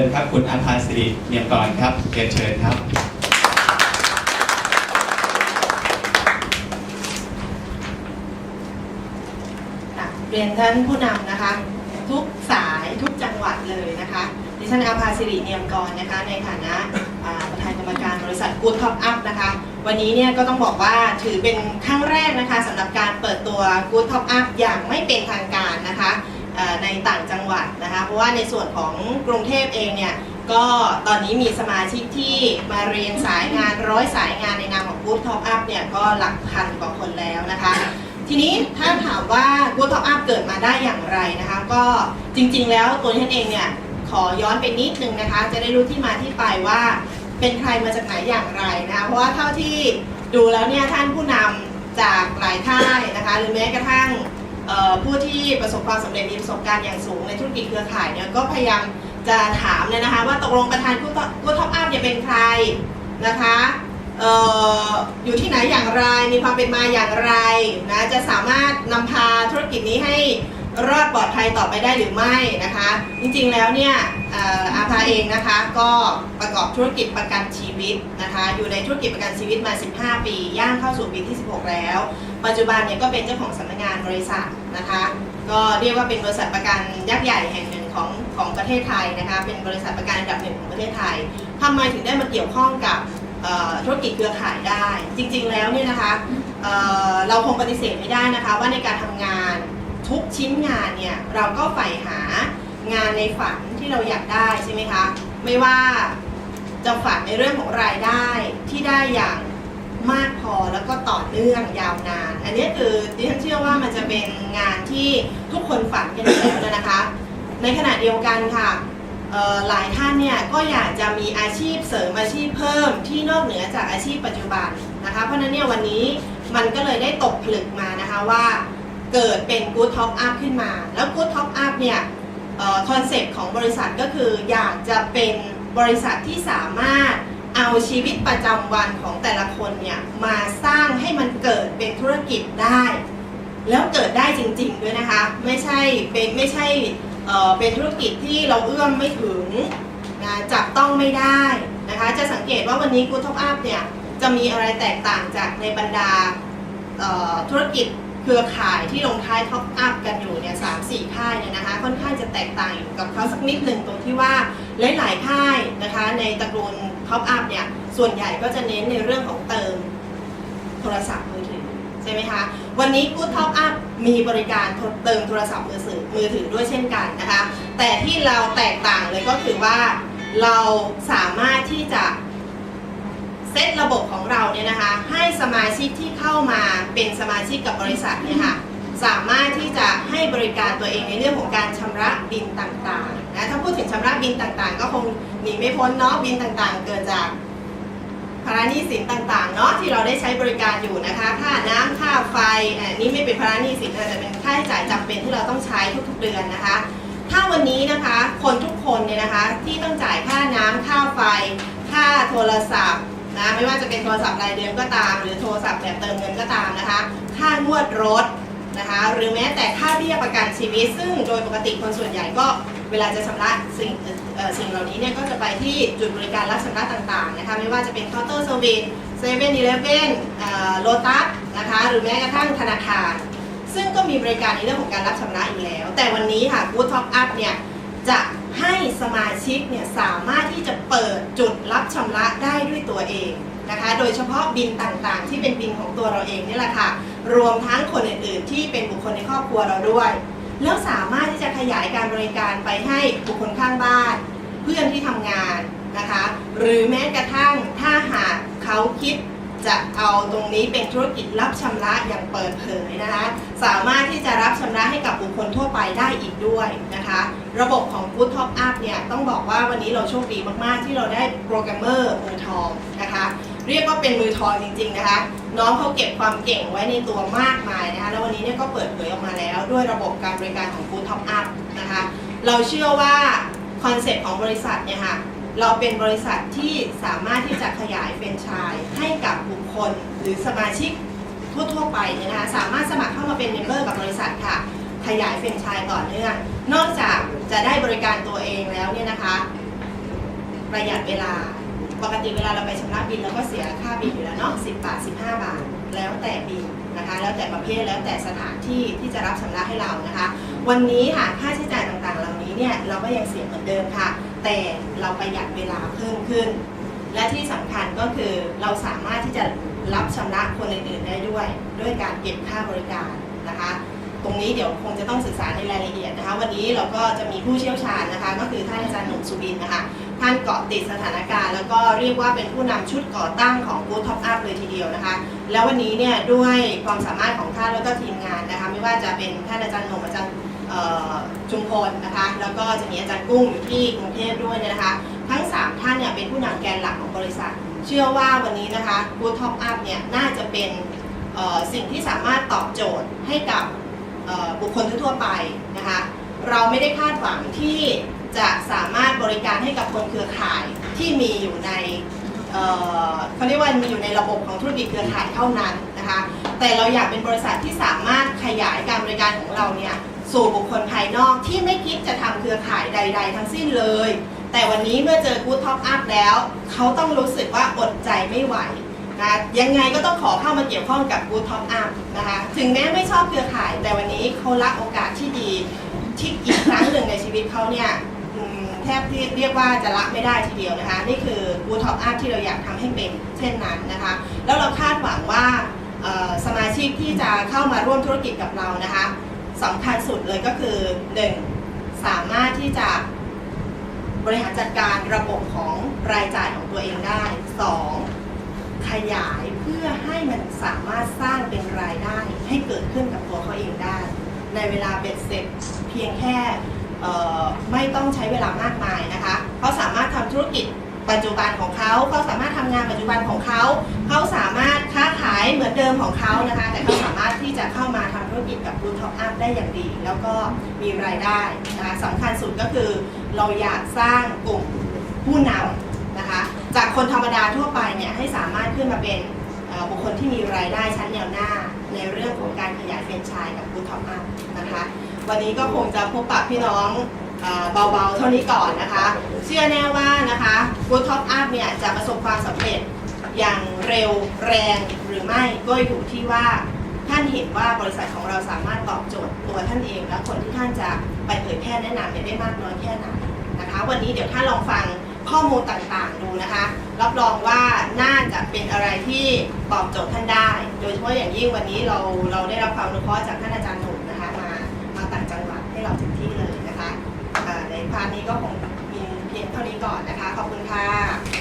เชิญครับคุณอาภาสิริเนียมกรครับเรียนเชิญครับค่ะเรียนท่านผู้นำนะคะ ทุกสายทุกจังหวัดเลยนะคะดิฉันอาภาสิริเนียมกรนะคะ ในฐานะประธานกรรมการบริษัทกู o ท็อปอัพนะคะ วันนี้เนี่ยก็ต้องบอกว่าถือเป็นครั้งแรกนะคะสำหรับการเปิดตัวกู o ท็อปอัพอย่างไม่เป็นทางการนะคะ ในต่างจังหวัดนะคะเพราะว่าในส่วนของกรุงเทพเองเนี่ยก็ตอนนี้มีสมาชิกที่มาเรียนสายงานร้อยสายงานในนามของกู๊ดท็อปอัพเนี่ยก็หลักพันกว่าคนแล้วนะคะ ทีนี้ถ้าถามว่า Good Top Up เกิดมาได้อย่างไรนะคะ ก็จริงๆแล้วตัวฉันเองเนี่ยขอย้อนไปนิดนึงนะคะ จะได้รู้ที่มาที่ไปว่าเป็นใครมาจากไหนอย่างไรนะคะเพราะว่าเท่าที่ดูแล้วเนี่ยท่านผู้นำจากหลายท่ายนะคะ หรือแม้กระทั่ง ผู้ที่ประสบความสำเร็จมีประสบการณ์อย่างสูงในธุรกิจเครือข่ายเนี่ยก็พยายามจะถามเลยนะคะว่าตกลงประธานกู้ท็อปอัพเนี่ยเป็นใครนะคะอออยู่ที่ไหนอย่างไรมีความเป็นมาอย่างไรนะจะสามารถนำพาธุรกิจนี้ให้ รอดปลอดภัยต่อไปได้หรือไม่นะคะ จริงๆแล้วเนี่ยอาภาเองนะคะก็ประกอบธุรกิจประกันชีวิตนะคะอยู่ในธุรกิจประกันชีวิตมา 15 ปี ย่างเข้าสู่ปีที่ 16 แล้ว ปัจจุบันเนี่ยก็เป็นเจ้าของสำนักงานบริษัทนะคะ ก็เรียกว่าเป็นบริษัทประกันยักษ์ใหญ่แห่งหนึ่งของของประเทศไทยนะคะเป็นบริษัทประกันอันดับหนึ่งของประเทศไทยทำไมถึงได้มาเกี่ยวข้องกับธุรกิจเครือข่ายได้ จริงๆแล้วเนี่ยนะคะเเราคงปฏิเสธไม่ได้นะคะว่าในการทำงาน ทุกชิ้นงานเนี่ยเราก็ใฝ่หางานในฝันที่เราอยากได้ใช่ไหมคะ ไม่ว่าจะฝันในเรื่องของรายได้ที่ได้อย่างมากพอแล้วก็ต่อเนื่องยาวนาน อันนี้คือดิฉันเชื่อว่ามันจะเป็นงานที่ทุกคนฝันกันอยู่แล้วนะคะ ในขณะเดียวกันค่ะหลายท่านเนี่ยก็อยากจะมีอาชีพเสริมอาชีพเพิ่มที่นอกเหนือจากอาชีพปัจจุบันนะคะ เพราะฉะนั้นเนี่ยวันนี้มันก็เลยได้ตกผลึกมานะคะว่า เกิดเป็น Good Top Up ขึ้นมา แล้ว Good Top Up เนี่ยคอนเซปต์ของบริษัทก็คืออยากจะเป็นบริษัทที่สามารถเอาชีวิตประจำวันของแต่ละคนเนี่ยมาสร้างให้มันเกิดเป็นธุรกิจได้ แล้วเกิดได้จริง ๆ ด้วยนะคะ ไม่ใช่เป็นไม่ใช่เป็นธุรกิจที่เราเอื้อมไม่ถึงนะจับต้องไม่ได้นะคะ จะสังเกตว่าวันนี้ Good Top Up เนี่ยจะมีอะไรแตกต่างจากในบรรดาธุรกิจ เครือข่ายที่ลงท้าย Top Up กันอยู่เนี่ยสามสี่ค่ายเนี่ยนะคะค่อนข้างจะแตกต่างอยู่กับเขาสักนิดหนึ่งตรงที่ว่าหลายๆค่ายนะคะในตระกูล Top Up เนี่ยส่วนใหญ่ก็จะเน้นในเรื่องของเติมโทรศัพท์มือถือใช่ไหมคะวันนี้ Good Top Up มีบริการเติมโทรศัพท์มือถือมือถือด้วยเช่นกันนะคะแต่ที่เราแตกต่างเลยก็คือว่าเราสามารถที่จะ เซตระบบของเราเนี่ยนะคะ ให้สมาชิกที่เข้ามาเป็นสมาชิกกับบริษัทเนี่ยค่ะสามารถที่จะให้บริการตัวเองในเรื่องของการชำระบินต่างๆนะถ้าพูดถึงชำระบินต่างๆ ก็คงหนีไม่พ้นเนาะบินต่างๆ เกิดจากภาระหนี้สินต่างๆเนาะที่เราได้ใช้บริการอยู่นะคะ ค่าน้ำค่าไฟอันนี้ไม่เป็นภาระหนี้สินนะแต่เป็นค่าใช้จ่ายจำเป็นที่เราต้องใช้ทุกๆเดือนนะคะ ถ้าวันนี้นะคะคนทุกคนเนี่ยนะคะที่ต้องจ่ายค่าน้ำค่าไฟ ค่าโทรศัพท์ นะไม่ว่าจะเป็นโทรศัพท์รายเดือนก็ตาม หรือโทรศัพท์แบบเติมเงินก็ตามนะคะ ค่างวดรถนะคะ หรือแม้แต่ค่าเบี้ยประกันชีวิต ซึ่งโดยปกติคนส่วนใหญ่ก็เวลาจะชำระสิ่งสิ่งเหล่านี้เนี่ยก็จะไปที่จุดบริการรับชำระต่างๆนะคะไม่ว่าจะเป็นเคาน์เตอร์เซอร์วิสเซเว่นอีเลฟเว่นโลตัสนะคะหรือแม้กระทั่งธนาคาร ซึ่งก็มีบริการในเรื่องของการรับชำระอยู่แล้ว แต่วันนี้ค่ะ Good Top Up เนี่ยจะให้สมาชิกเนี่ยสามารถที่จะเปิด จุดรับชำระได้ด้วยตัวเองนะคะ โดยเฉพาะบินต่างๆ ที่เป็นบินของตัวเราเองนี่แหละค่ะ รวมทั้งคนอื่นๆ ที่เป็นบุคคลในครอบครัวเราด้วย แล้วสามารถที่จะขยายการบริการไปให้บุคคลข้างบ้าน เพื่อนที่ทำงานนะคะ หรือแม้กระทั่งถ้าหากเขาคิด จะเอาตรงนี้เป็นธุรกิจรับชำระอย่างเปิดเผยนะคะสามารถที่จะรับชำระให้กับบุคคลทั่วไปได้อีกด้วยนะคะ ระบบของ Good Top Up เนี่ยต้องบอกว่าวันนี้เราโชคดีมากๆ ที่เราได้โปรแกรมเมอร์มือทองนะคะเรียกว่าเป็นมือทองจริง ๆนะคะ น้องเขาเก็บความเก่งไว้ในตัวมากมายนะคะแล้ววันนี้เนี่ยก็เปิดเผยออกมาแล้ว ด้วยระบบการบริการของ Good Top Up นะคะเราเชื่อว่าคอนเซ็ปต์ของบริษัทเนี่ยค่ะ เราเป็นบริษัทที่สามารถที่จะขยายเป็นชายให้กับบุคคลหรือสมาชิกทั่วๆไปเนี่ยนะคะสามารถสมัครเข้ามาเป็นเมมเบอร์กับบริษัทค่ะ ขยายเป็นชายต่อเนื่องนอกจากจะได้บริการตัวเองแล้วเนี่ยนะคะ ประหยัดเวลาปกติเวลาเราไปชำระบินเราก็เสียค่าบินอยู่แล้วเนาะ10บาท 15 บาท แล้วแต่บินนะคะ แล้วแต่ประเภท แล้วแต่สถานที่ที่จะรับชำระให้เรานะคะ วันนี้ค่ะค่าใช้จ่ายต่างๆ เหล่านี้เนี่ยเราก็ยังเสียเหมือนเดิมค่ะ แต่เราประหยัดเวลาเพิ่มขึ้น และที่สำคัญก็คือเราสามารถที่จะรับชำระคนอื่นๆได้ด้วย ด้วยการเก็บค่าบริการนะคะ ตรงนี้เดี๋ยวคงจะต้องศึกษาในรายละเอียดนะคะ วันนี้เราก็จะมีผู้เชี่ยวชาญนะคะ ก็คือท่านอาจารย์หนุ่มสุบินนะคะ ท่านเกาะติดสถานการณ์ แล้วก็เรียกว่าเป็นผู้นำชุดก่อตั้งของ Good Top Up เลยทีเดียวนะคะ แล้ววันนี้เนี่ยด้วยความสามารถของท่านแล้วก็ทีมงานนะคะ ไม่ว่าจะเป็นท่านอาจารย์หนุ่มอาจารย์ เอ่อจุมพลนะคะแล้วก็จะมีอาจารย์กุ้งอยู่ที่กรุงเทพด้วยนะคะทั้ง 3 ท่านเนี่ยเป็นผู้นำแกนหลักของบริษัท เชื่อว่าวันนี้นะคะ Good Top Up เนี่ยน่าจะเป็นสิ่งที่สามารถตอบโจทย์ให้กับบุคคลทั่วไปนะคะเราไม่ได้คาดหวังที่จะสามารถบริการให้กับคนเครือข่ายที่มีอยู่ในเขาเรียกว่ามีอยู่ในระบบของธุรกิจเครือข่ายเท่านั้นนะคะแต่เราอยากเป็นบริษัทที่สามารถขยายการบริการของเราเนี่ย สู่บุคคลภายนอกที่ไม่คิดจะทำเครือข่ายใด ๆ ทั้งสิ้นเลย แต่วันนี้เมื่อเจอ Good Top Up แล้ว เขาต้องรู้สึกว่าอดใจไม่ไหวนะยังไงก็ต้องขอเข้ามาเกี่ยวข้องกับ Good Top Up นะคะถึงแม้ไม่ชอบเครือข่าย แต่วันนี้เขารับโอกาสที่ดีที่อีกครั้งหนึ่งในชีวิตเขาเนี่ยแทบที่เรียกว่าจะละไม่ได้ทีเดียวนะคะ นี่คือบูท็อปอัพที่เราอยากทำให้เป็นเช่นนั้นนะคะ แล้วเราคาดหวังว่าสมาชิกที่จะเข้ามาร่วมธุรกิจกับเรานะคะ สำคัญสุดเลยก็คือ 1. สามารถที่จะบริหารจัดการระบบของรายจ่ายของตัวเองได้ 2. ขยายเพื่อให้มันสามารถสร้างเป็นรายได้ให้เกิดขึ้นกับตัวเขาเองได้ ในเวลาเบ็ดเสร็จเพียงแค่ไม่ต้องใช้เวลามากมายนะคะเขาสามารถทำธุรกิจปัจจุบันของเขาเขาสามารถทำงานปัจจุบันของเขาเขาสามารถายเหมือนเดิมของเขานะคะ แต่เขาสามารถที่จะเข้ามาทำธุรกิจกับ Blue Top Up ได้อย่างดี แล้วก็มีรายได้นะคะสำคัญสุดก็คือเราอยากสร้างกลุ่มผู้นำนะคะจากคนธรรมดาทั่วไปเนี่ยให้สามารถขึ้นมาเป็นบุคคลที่มีรายได้ชั้นแนวหน้า ในเรื่องของการขยายแฟรนไชส์กับ Blue Top Up นะคะ วันนี้ก็คงจะพบปะพี่น้องเอ่อเบาๆ เท่านี้ก่อนนะคะ เชื่อแน่ว่านะคะ Good Top Up เนี่ยจะประสบความสำเร็จ อย่างเร็วแรงหรือไม่ก็อยู่ที่ว่าท่านเห็นว่าบริษัทของเราสามารถตอบโจทย์ตัวท่านเอง และคนที่ท่านจะไปเผยแพร่แนะนำเนี่ยได้มากน้อยแค่ไหนนะคะ วันนี้เดี๋ยวท่านลองฟังข้อมูลต่างๆ ดูนะคะ รับรองว่าน่าจะเป็นอะไรที่ตอบโจทย์ท่านได้ โดยเฉพาะอย่างยิ่งวันนี้เราเราได้รับความนุเคราะจากท่านอาจารย์หนุ่มนะคะมามาต่างจังหวัดให้เราถึงที่เลยนะคะในพาร์ทนี้ก็คงมีเพียงเท่านี้ก่อนนะคะ ขอบคุณค่ะ